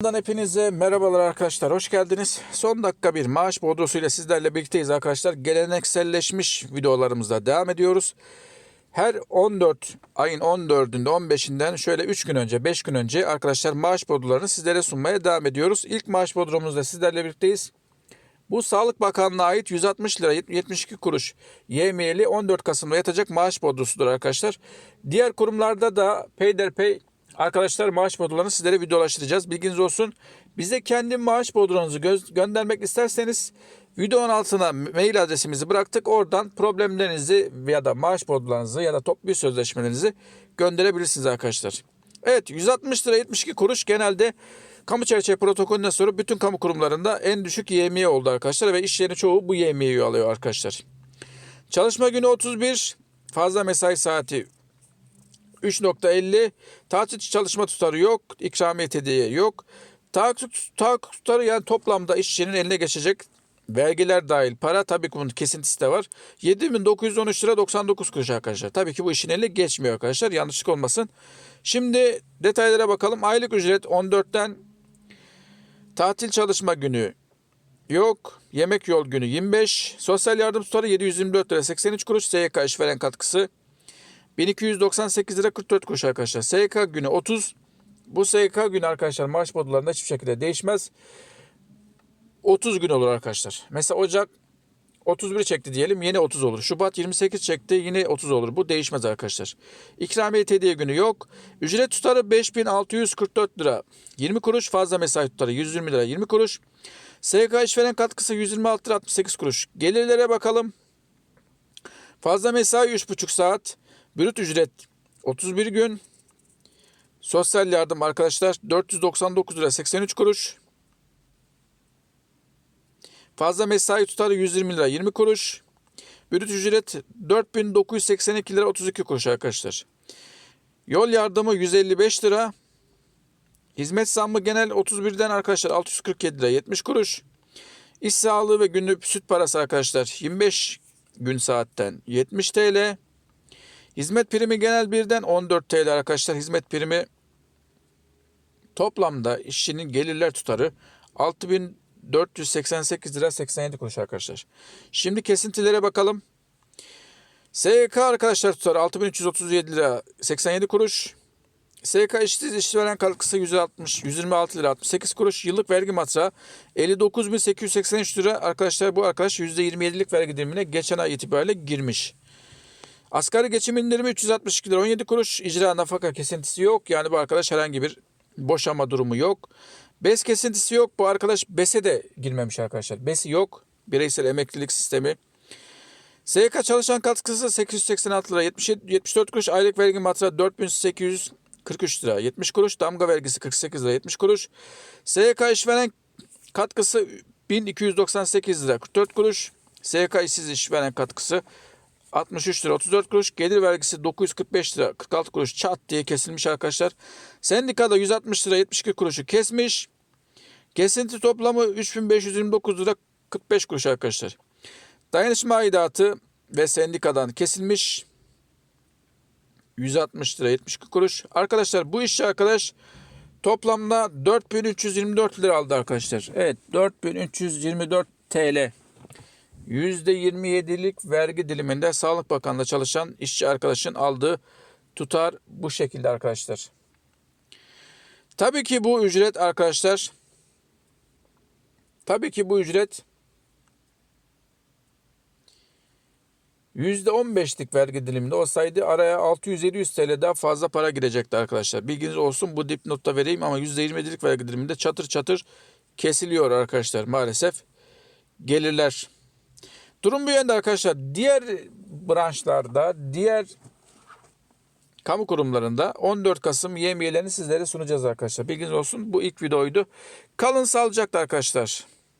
Buradan Hepinize merhabalar arkadaşlar. Hoş geldiniz. Son dakika bir maaş bodrosuyla sizlerle birlikteyiz arkadaşlar. Gelenekselleşmiş videolarımızda devam ediyoruz. Her 14 ayın 14'ünde 15'inden şöyle 3 gün önce 5 gün önce arkadaşlar maaş bodrolarını sizlere sunmaya devam ediyoruz. İlk maaş bodromuzda sizlerle birlikteyiz. Bu Sağlık Bakanlığı'na ait 160 lira 72 kuruş YM'li 14 Kasım'da yatacak maaş bodrosudur arkadaşlar. Diğer kurumlarda da peyderpey arkadaşlar maaş bodrolarını sizlere videolaştıracağız. Bilginiz olsun. Bize kendi maaş bodronuzu gö- göndermek isterseniz videonun altına mail adresimizi bıraktık. Oradan problemlerinizi ya da maaş bodrolarınızı ya da toplu sözleşmelerinizi gönderebilirsiniz arkadaşlar. Evet 160 lira 72 kuruş genelde kamu çerçeve protokolünden sonra bütün kamu kurumlarında en düşük YMİ oldu arkadaşlar ve iş yeri çoğu bu YMİ'yi alıyor arkadaşlar. Çalışma günü 31, fazla mesai saati 3.50, tatil çalışma tutarı yok, ikramiye hediye yok. Tahakkuk tahakkuk tutarı yani toplamda işçinin eline geçecek vergiler dahil para tabii ki bunun kesintisi de var. 7913 lira 99 kuruş arkadaşlar. Tabii ki bu işin eline geçmiyor arkadaşlar. Yanlışlık olmasın. Şimdi detaylara bakalım. Aylık ücret 14'ten tatil çalışma günü yok. Yemek yol günü 25. Sosyal yardım tutarı 724 lira 83 kuruş. SYK işveren katkısı 1298 lira 44 kuruş arkadaşlar. SYK günü 30. Bu SYK günü arkadaşlar maaş modularında hiçbir şekilde değişmez. 30 gün olur arkadaşlar. Mesela Ocak 31 çekti diyelim yine 30 olur. Şubat 28 çekti yine 30 olur. Bu değişmez arkadaşlar. İkramiye hediye günü yok. Ücret tutarı 5644 lira. 20 kuruş fazla mesai tutarı 120 lira 20 kuruş. SGK işveren katkısı 126 lira 68 kuruş. Gelirlere bakalım. Fazla mesai 3,5 saat. Brüt ücret 31 gün. Sosyal yardım arkadaşlar 499 lira 83 kuruş. Fazla mesai tutarı 120 lira 20 kuruş. Brüt ücret 4982 lira 32 kuruş arkadaşlar. Yol yardımı 155 lira. Hizmet zammı genel 31'den arkadaşlar 647 lira 70 kuruş. İş sağlığı ve günlük süt parası arkadaşlar 25 gün saatten 70 TL. Hizmet primi genel birden 14 TL arkadaşlar. Hizmet primi toplamda işçinin gelirler tutarı 6488 lira 87 kuruş arkadaşlar. Şimdi kesintilere bakalım. SYK arkadaşlar tutarı 6337 lira 87 kuruş. SK işsiz işveren katkısı 160, 126 lira 68 kuruş. Yıllık vergi matrağı 59.883 lira. Arkadaşlar bu arkadaş %27'lik vergi dilimine geçen ay itibariyle girmiş. Asgari geçim indirimi 362 lira 17 kuruş. İcra nafaka kesintisi yok. Yani bu arkadaş herhangi bir boşama durumu yok. BES kesintisi yok. Bu arkadaş BES'e de girmemiş arkadaşlar. BES'i yok. Bireysel emeklilik sistemi. SYK çalışan katkısı 886 lira 77, 74 kuruş. Aylık vergi matrağı 4843 lira 70 kuruş. Damga vergisi 48 lira 70 kuruş. SYK işveren katkısı 1298 lira 44 kuruş. SYK işsiz işveren katkısı 63 lira 34 kuruş. Gelir vergisi 945 lira 46 kuruş çat diye kesilmiş arkadaşlar. Sendikada 160 lira 72 kuruşu kesmiş. Kesinti toplamı 3529 lira 45 kuruş arkadaşlar. Dayanışma aidatı ve sendikadan kesilmiş 160 lira 72 kuruş. Arkadaşlar bu işçi arkadaş toplamda 4324 lira aldı arkadaşlar. Evet 4324 TL. %27'lik vergi diliminde Sağlık Bakanlığı'nda çalışan işçi arkadaşın aldığı tutar bu şekilde arkadaşlar. Tabii ki bu ücret arkadaşlar tabii ki bu ücret %15'lik vergi diliminde olsaydı araya 600-700 TL daha fazla para girecekti arkadaşlar. Bilginiz olsun bu dipnotta vereyim ama %27'lik vergi diliminde çatır çatır kesiliyor arkadaşlar maalesef gelirler. Durum bu yönde arkadaşlar. Diğer branşlarda, diğer kamu kurumlarında 14 Kasım yemiyelerini sizlere sunacağız arkadaşlar. Bilginiz olsun bu ilk videoydu. Kalın sağlıcakla arkadaşlar.